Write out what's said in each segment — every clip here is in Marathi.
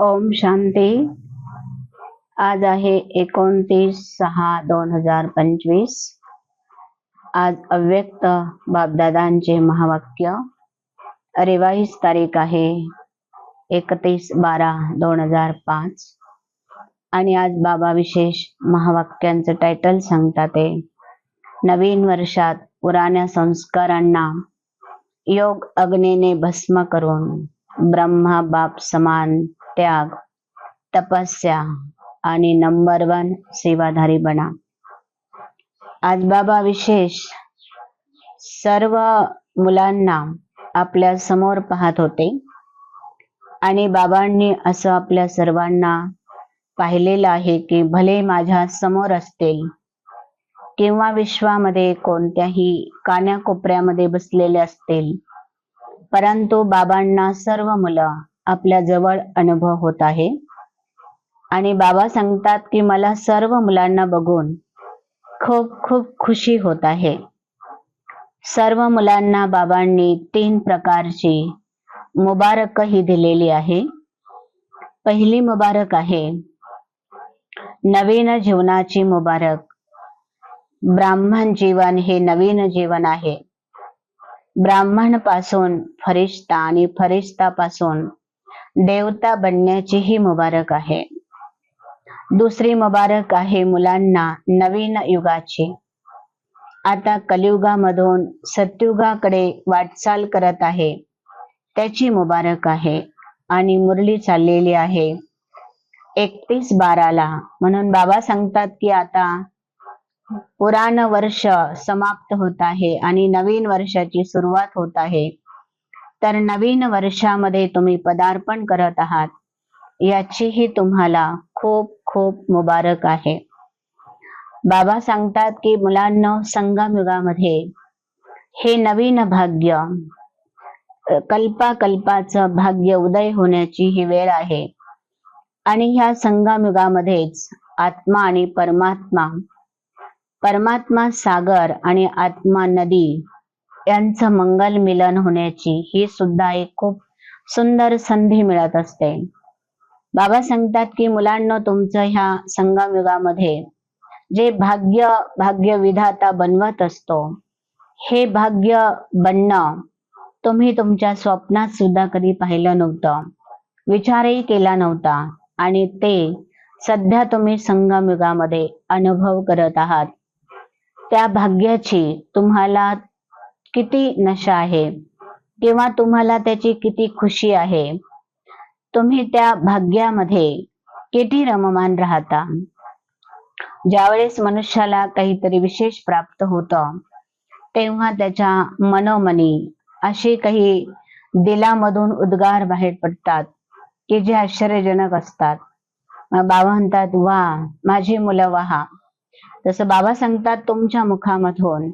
ओम शांती. आज आहे एकोणतीस सहा दोन हजार पंचवीस. आज अव्यक्त बापदादांचे महावाक्य. रेवाईस तारीख आहे एकतीस बारा दोन हजार पाच. आणि आज बाबा विशेष महावाक्यांचं टायटल सांगतात ते. नवीन वर्षात पुराण्या संस्कारांना योग अग्नीने भस्म करून ब्रह्मा बाप समान त्याग तपस्या आणि नंबर वन सेवाधारी बना. आज बाबा विशेष सर्व मुलांना आपल्यासमोर पाहत होते आणि बाबांनी असं आपल्या सर्वांना पाहिलेलं आहे की भले माझ्यासमोर असतील किंवा विश्वामध्ये कोणत्याही कान्याकोपऱ्यामध्ये बसलेले असतील परंतु बाबांना सर्व मुलं आपल्या जवळ अनुभव होत आहे. आणि बाबा सांगतात की मला सर्व मुलांना बघून खूप खूप खुशी होत आहे. सर्व मुलांना बाबांनी तीन प्रकारची मुबारक ही दिलेली आहे. पहिली मुबारक आहे नवीन जीवनाची मुबारक. ब्राह्मण जीवन हे नवीन जीवन आहे. ब्राह्मणपासून फरिश्ता आणि फरिश्ता पासून देवता बनण्याची ही मुबारक आहे. दुसरी मुबारक आहे मुलांना नवीन युगाची. आता कलियुगामधून सत्युगाकडे वाटचाल करत आहे. त्याची मुबारक आहे आणि मुरली चाललेली आहे. एकतीस बाराला. म्हणून बाबा सांगतात की आता पुराण वर्ष समाप्त होत आहे आणि नवीन वर्षाची सुरुवात होत आहे. तर नवीन वर्षामध्ये तुम्ही पदार्पण करत आहात. याचीही तुम्हाला खूप खूप मुबारक आहे. बाबा सांगतात की मुलांना संगमयुगामध्ये हे नवीन भाग्य कल्पाकल्पाचं भाग्य उदय होण्याची ही वेळ आहे. आणि ह्या संगमयुगामध्येच आत्मा आणि परमात्मा परमात्मा सागर आणि आत्मा नदी यांचं मंगल मिलन होण्याची ही सुद्धा एक खूप सुंदर संधी मिळत असते. बाबा सांगतात की मुलांना तुमचं ह्या संगम युगामध्ये जे भाग्य भाग्य विधाता बनवत असतो हे भाग्य बनणं तुम्ही तुमच्या स्वप्नात सुद्धा कधी पाहिलं नव्हतं विचारही केला नव्हता आणि ते सध्या तुम्ही संगम युगामध्ये अनुभव करत आहात. त्या भाग्याची तुम्हाला किती नशा आहे? किंवा तुम्हाला त्याची किती खुशी आहे? तुम्ही त्या भाग्यामध्ये किती रममान राहता? ज्यावेळेस मनुष्याला काहीतरी विशेष प्राप्त होतं तेव्हा त्याच्या मनोमनी अशी काही दिलामधून उद्गार बाहेर पडतात की जे आश्चर्यजनक असतात. बाबा म्हणतात वा माझी मुलं वाहा. तसं बाबा सांगतात तुमच्या मुखामधून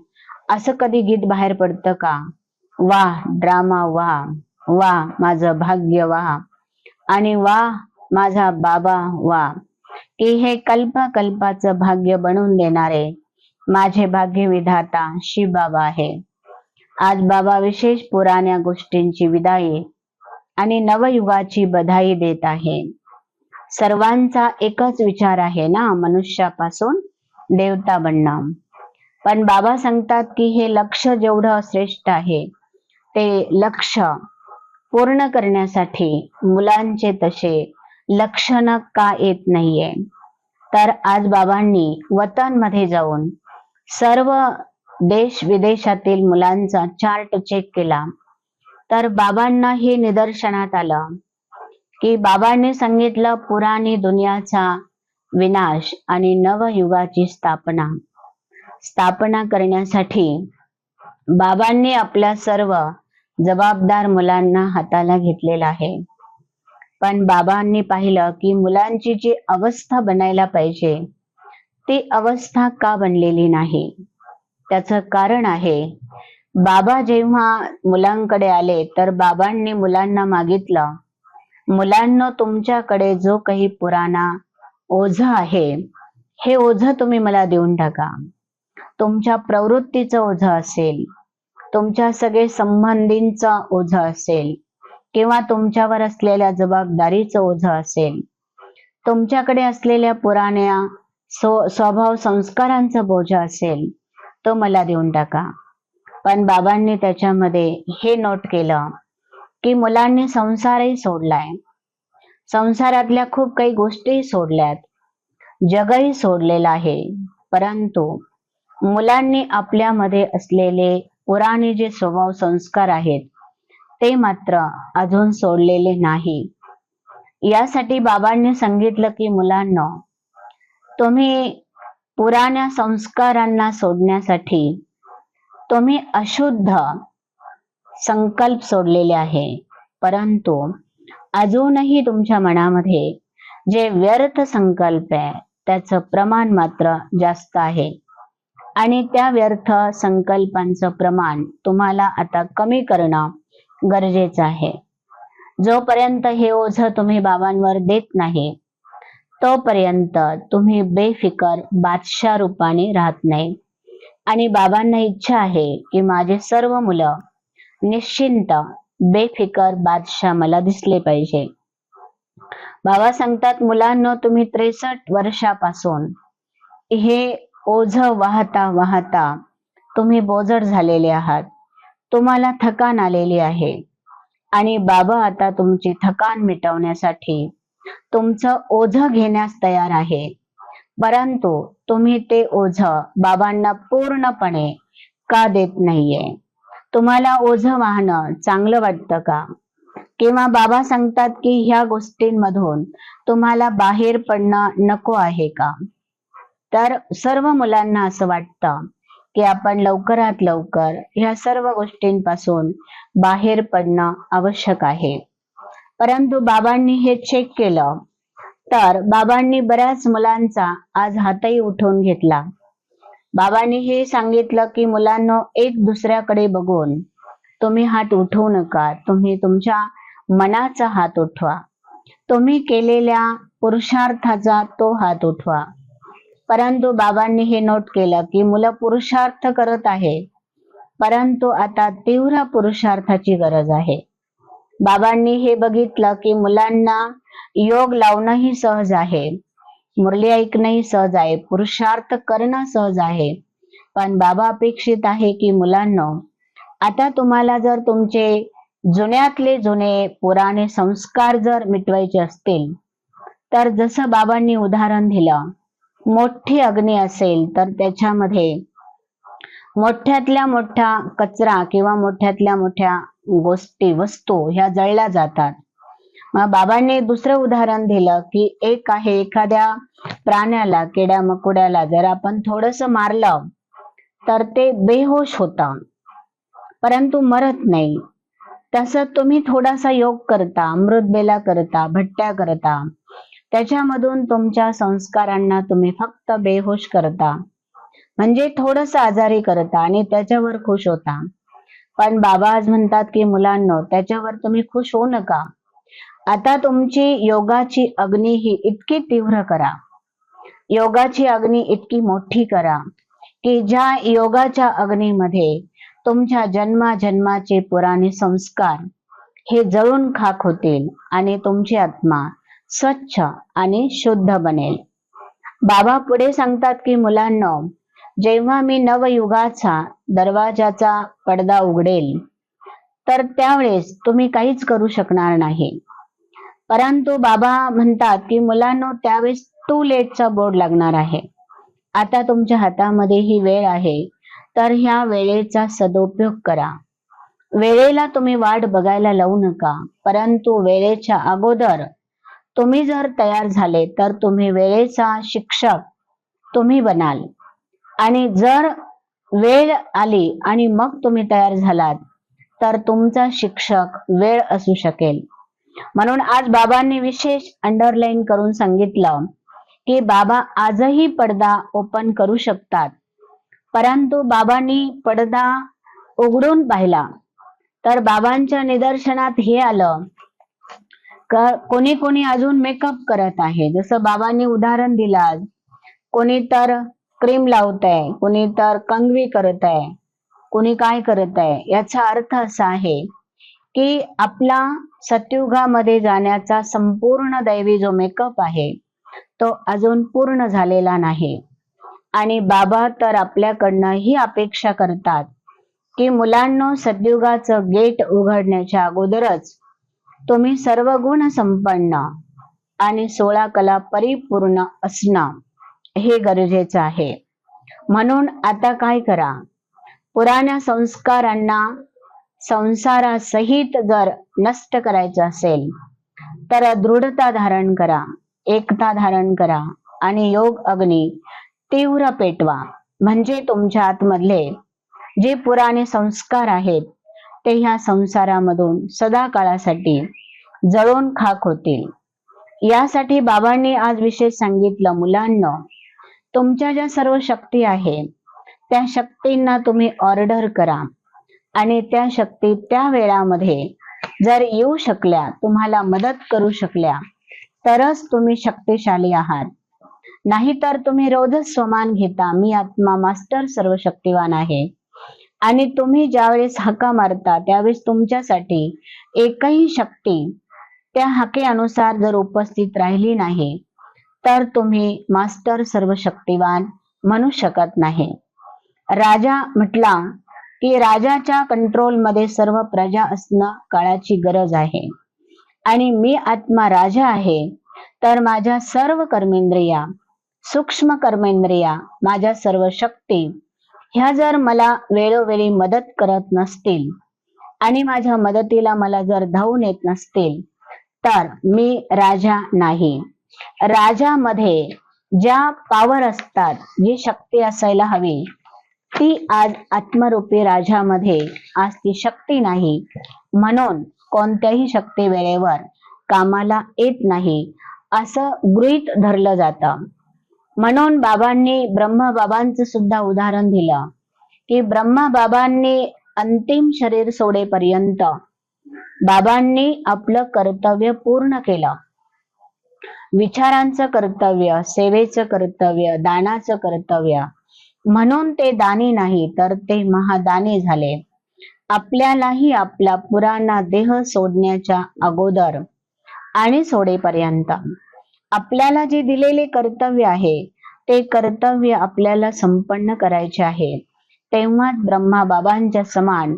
असं कधी गीत बाहेर पडतं का? वा ड्रामा वा वा माझं भाग्य वा. आणि वा माझा बाबा वा. की हे कल्पाकल्पाचं भाग्य बनवून देणारे माझे भाग्य विधाता शिव बाबा आहे. आज बाबा विशेष पुराण्या गोष्टींची विदाई आणि नवयुगाची बधाई देत आहे. सर्वांचा एकच विचार आहे ना मनुष्यापासून देवता बनणं. पण बाबा सांगतात की हे लक्ष जेवढं श्रेष्ठ आहे ते लक्ष पूर्ण करण्यासाठी मुलांचे तसे लक्षण का येत नाहीये. तर आज बाबांनी वतनमध्ये जाऊन सर्व देश विदेशातील मुलांचा चार्ट चेक केला. तर बाबांना हे निदर्शनात आलं की बाबांनी सांगितलं पुराणी दुनियाचा विनाश आणि नवयुगाची स्थापना. स्थापना करण्यासाठी बाबांनी आपल्या सर्व जबाबदार मुलांना हाताला घेतलेला आहे. पण बाबांनी पाहिलं की मुलांची जी अवस्था बनायला पाहिजे ती अवस्था का बनलेली नाही? त्याचं कारण आहे बाबा जेव्हा मुलांकडे आले तर बाबांनी मुलांना मागितलं मुलांना तुमच्याकडे जो काही पुराणा ओझ आहे हे ओझ तुम्ही मला देऊन टाका. तुमच्या प्रवृत्तीचं ओझ असेल. तुमच्या सगळे संबंधींचा ओझ असेल. किंवा तुमच्यावर असलेल्या जबाबदारीचं ओझ असेल. तुमच्याकडे असलेल्या पुराण्या स्व- स्वभाव संस्कारांचा बोझ असेल तो मला देऊन टाका. पण बाबांनी त्याच्यामध्ये हे नोट केलं की मुलांनी संसारही सोडलाय. संसारातल्या खूप काही गोष्टीही सोडल्यात. जगही सोडलेलं आहे. परंतु मुलांनी आपल्यामध्ये असलेले पुराणे जे स्वभाव संस्कार आहेत ते मात्र अजून सोडलेले नाही. यासाठी बाबांनी सांगितलं की मुलांना तुम्ही पुराण्या संस्कारांना सोडण्यासाठी तुम्ही अशुद्ध संकल्प सोडलेले आहे. परंतु अजूनही तुमच्या मनामध्ये जे व्यर्थ संकल्प आहे त्याचं प्रमाण मात्र जास्त आहे. आणि त्या व्यर्थ संकल्पांचं प्रमाण तुम्हाला आता कमी करणं गरजेचं आहे. जोपर्यंत हे ओझ तुम्ही बाबांवर देत नाही तोपर्यंत तुम्ही बेफिकर बादशाह रूपाने राहत नाही. आणि बाबांना इच्छा आहे की माझे सर्व मुलं निश्चिंत बेफिकर बादशाह मला दिसले पाहिजे. बाबा सांगतात मुलांना तुम्ही त्रेसष्ट वर्षापासून हे ओझ वाहता वाहता तुम्ही बोजड झालेले आहात. तुम्हाला थकान आलेली आहे. आणि बाबा आता तुमची थकान मिटवण्यासाठी तुमचं ओझ घेण्यास तयार आहे. परंतु तुम्ही ते ओझ बाबांना पूर्णपणे का देत नाहीये? तुम्हाला ओझ वाहणं चांगलं वाटतं का? किंवा बाबा सांगतात की ह्या गोष्टींमधून तुम्हाला बाहेर पडणं नको आहे का? तर सर्व मुलांना असं वाटतं की आपण लवकरात लवकर ह्या सर्व गोष्टींपासून बाहेर पडणं आवश्यक आहे. परंतु बाबांनी हे चेक केलं तर बाबांनी बऱ्याच मुलांचा आज हातही उठवून घेतला. बाबांनी हे सांगितलं की मुलांना एक दुसऱ्याकडे बघून तुम्ही हात उठवू नका. तुम्ही तुमच्या मनाचा हात उठवा. तुम्ही केलेल्या पुरुषार्थाचा तो हात उठवा. परंतु बाबांनी हे नोट केलं की मुलं पुरुषार्थ करत आहे. परंतु आता तीव्र पुरुषार्थाची गरज आहे. बाबांनी हे बघितलं की मुलांना योग लावणंही सहज आहे. मुरली ऐकणंही सहज आहे. पुरुषार्थ करणं सहज आहे. पण बाबा अपेक्षित आहे की मुलांना आता तुम्हाला जर तुमचे जुन्यातले जुने पुराणे संस्कार जर मिटवायचे असतील तर जसं बाबांनी उदाहरण दिलं मोठी अग्नी असेल तर त्याच्यामध्ये मोठ्यातल्या मोठा कचरा किंवा मोठ्यातल्या मोठ्या गोष्टी वस्तू ह्या जळल्या जातात. मग बाबांनी दुसरं उदाहरण दिलं की एक आहे एखाद्या प्राण्याला किड्या मकुड्याला जर आपण थोडस मारलं तर ते बेहोश होतं परंतु मरत नाही. तसं तुम्ही थोडासा योग करता अमृतबेला करता भट्ट्या करता. त्याच्यामधून तुमच्या संस्कारांना तुम्ही फक्त बेहोश करता. म्हणजे थोडस आजारी करता आणि त्याच्यावर खुश होता. पण बाबा आज म्हणतात की मुलांनो त्याच्यावर तुम्ही खुश होऊ नका. आता तुमची योगाची अग्नी ही इतकी तीव्र करा. योगाची अग्नी इतकी मोठी करा की ज्या योगाच्या अग्नीमध्ये तुमच्या जन्मा जन्माचे पुराणे संस्कार हे जळून खाक होतील आणि तुमची आत्मा स्वच्छ आणि शुद्ध बनेल. बाबा पुढे सांगतात की मुलांना जेव्हा मी नवयुगाचा दरवाजाचा पडदा उघडेल तर त्यावेळेस तुम्ही काहीच करू शकणार नाही. परंतु बाबा म्हणतात की मुलांनो त्यावेळेस टू लेटचा बोर्ड लागणार आहे. आता तुमच्या हातामध्ये ही वेळ आहे तर ह्या वेळेचा सदुपयोग करा. वेळेला तुम्ही वाट बघायला लावू नका परंतु वेळेच्या अगोदर तुम्ही जर तयार झाले तर तुम्ही वेळेचा शिक्षक तुम्ही बनाल. आणि जर वेळ आली आणि मग तुम्ही तयार झालात तर तुमचा शिक्षक वेळ असू शकेल. म्हणून आज बाबांनी विशेष अंडरलाईन करून सांगितलं की बाबा आजही पडदा ओपन करू शकतात. परंतु बाबांनी पडदा उघडून पाहिला. तर बाबांच्या निदर्शनात हे आलं कोणी कोणी अजून मेकअप करत आहे. जसं बाबांनी उदाहरण दिलं आज. कोणी तर क्रीम लावत आहे कोणी तर कंगवी करत आहे कोणी काय करत आहे याचा अर्थ असा आहे की आपला सत्युगामध्ये जाण्याचा संपूर्ण दैवी जो मेकअप आहे तो अजून पूर्ण झालेला नाही. आणि बाबा तर आपल्याकडनं ही अपेक्षा करतात की मुलांनो सद्युगाचं गेट उघडण्याच्या अगोदरच तुम्ही सर्व गुण संपन्न आणि सोळा कला परिपूर्ण असणं हे गरजेचं आहे. म्हणून आता काय करा? पुराण्या संस्कारांना संसारासहित जर नष्ट करायचं असेल तर दृढता धारण करा एकता धारण करा आणि योग अग्नी तीव्र पेटवा. म्हणजे तुमच्या आतमधले जे पुराणे संस्कार आहेत ते ह्या संसारामधून सदा काळासाठी जळून खाक होतील. यासाठी बाबांनी आज विशेष सांगितलं मुलांना तुमच्या ज्या सर्व शक्ती आहे त्या शक्तींना तुम्ही ऑर्डर करा. आणि त्या शक्ती त्या वेळामध्ये जर येऊ शकल्या तुम्हाला मदत करू शकल्या तरच तुम्ही शक्तिशाली आहात. नाहीतर तुम्ही रोजच स्वमान घेता. मी आत्मा मास्टर सर्व शक्तिवान आहे. आणि तुम्ही ज्यावेळेस हाका मारता त्यावेळेस तुमच्यासाठी एकही शक्ती त्या हाकेनुसार जर उपस्थित राहिली नाही तर तुम्ही मास्टर सर्व शक्तिवान म्हणू शकत नाही. राजा म्हटला की राजाच्या कंट्रोलमध्ये सर्व प्रजा असणं काळाची गरज आहे. आणि मी आत्मा राजा आहे तर माझ्या सर्व कर्मेंद्रिया सूक्ष्म कर्मेंद्रिया माझ्या सर्व शक्ती ह्या जर मला वेळोवेळी मदत करत नसतील आणि माझ्या मदतीला मला जर धावून येत नसतील तर मी राजा नाही. राजामध्ये ज्या पावर असतात जी शक्ती असायला हवी ती आज आत्मरूपी राजामध्ये आज ती शक्ती नाही. म्हणून कोणत्याही शक्ती वेळेवर कामाला येत नाही असं गृहीत धरलं जातं. म्हणून बाबांनी ब्रह्मबाबांचं सुद्धा उदाहरण दिलं. की ब्रह्मबाबांनी अंतिम शरीर सोडेपर्यंत बाबांनी आपलं कर्तव्य पूर्ण केलं. विचारांचं कर्तव्य सेवेचं कर्तव्य दानाचं कर्तव्य. म्हणून ते दानी नाही तर ते महादानी झाले. आपल्यालाही आपला पुराणा देह सोडण्याच्या अगोदर आणि सोडेपर्यंत. आपल्याला जे दिलेले कर्तव्य आहे ते कर्तव्य आपल्याला संपन्न करायचे आहे. तेव्हाच ब्रह्मा बाबांच्या समान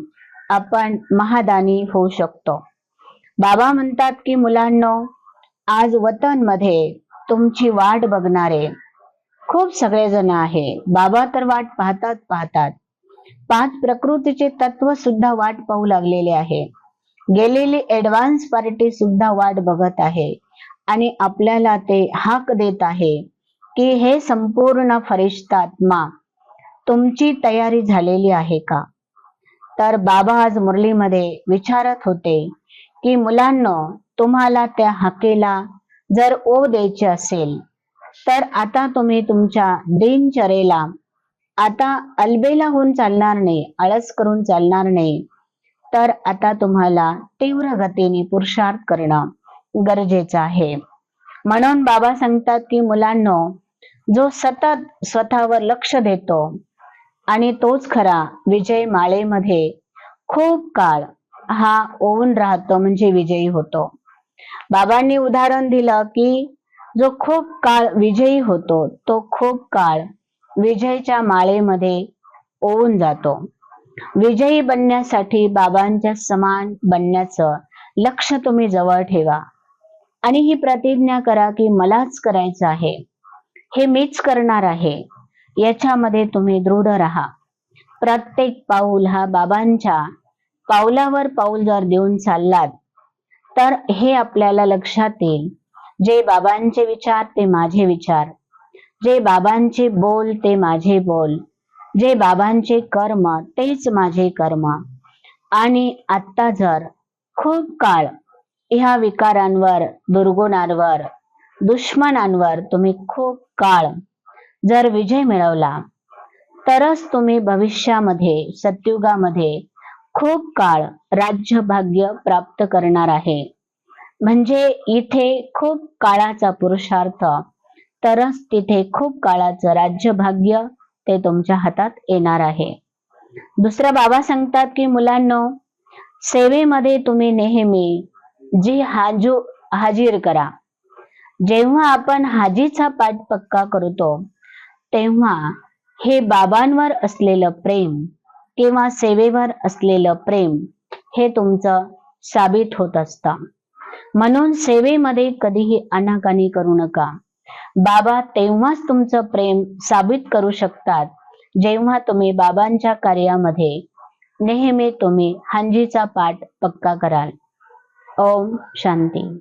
आपण महादानी होऊ शकतो. बाबा म्हणतात की मुलांनो आज वतनमध्ये तुमची वाट बघणारे खूप सगळेजण आहे. बाबा तर वाट पाहतात पाहतात. पाच प्रकृतीचे तत्व सुद्धा वाट पाहू लागलेले आहे. गेलेली ऍडव्हान्स पार्टी सुद्धा वाट बघत आहे. आणि आपल्याला ते हाक देत आहे की हे संपूर्ण फरिश्तात्मा तुमची तयारी झालेली आहे का? तर बाबा आज मुरलीमध्ये विचारत होते की मुलांना तुम्हाला त्या हाकेला जर ओ द्यायचे असेल तर आता तुम्ही तुमच्या दिनचरेला आता अलबेला होऊन चालणार नाही आळस करून चालणार नाही तर आता तुम्हाला तीव्र गतीने पुरुषार्थ करणं. गरजेचं आहे. म्हणून बाबा सांगतात की मुलांनो जो सतत स्वतःवर लक्ष देतो आणि तोच खरा विजय माळेमध्ये खूप काळ हा ओवून राहतो म्हणजे विजयी होतो. बाबांनी उदाहरण दिलं की जो खूप काळ विजयी होतो तो खूप काळ विजयच्या माळेमध्ये ओवून जातो. विजयी बनण्यासाठी बाबांच्या समान बनण्याचं लक्ष तुम्ही जवळ ठेवा. आणि ही प्रतिज्ञा करा की मलाच करायचं आहे. हे मीच करणार आहे. याच्यामध्ये तुम्ही दृढ राहा. प्रत्येक पाऊल हा बाबांच्या पावलावर पाऊल जर देऊन चाललात तर हे आपल्याला लक्षात येईल. जे बाबांचे विचार ते माझे विचार. जे बाबांचे बोल ते माझे बोल. जे बाबांचे कर्म तेच माझे कर्म. आणि आता जर खूप काळ ह्या विकारांवर दुर्गुणांवर दुश्मनांवर तुम्ही खूप काळ जर विजय मिळवला तरच तुम्ही भविष्यामध्ये सत्युगामध्ये खूप काळ राज्य भाग्य प्राप्त करणार आहे. म्हणजे इथे खूप काळाचा पुरुषार्थ तरच तिथे खूप काळाचं राज्य भाग्य ते तुमच्या हातात येणार आहे. दुसरं बाबा सांगतात की मुलांनो सेवेमध्ये तुम्ही नेहमी जी हाजू हाजीर करा. जेव्हा आपण हाजीचा पाठ पक्का करतो तेव्हा हे बाबांवर असलेलं प्रेम किंवा सेवेवर असलेलं प्रेम हे तुमचं साबित होत असतं. म्हणून सेवेमध्ये कधीही अनाकानी करू नका. बाबा तेव्हाच तुमचं प्रेम साबित करू शकतात जेव्हा तुम्ही बाबांच्या कार्यामध्ये नेहमी तुम्ही हांजीचा पाठ पक्का कराल. ओम शांती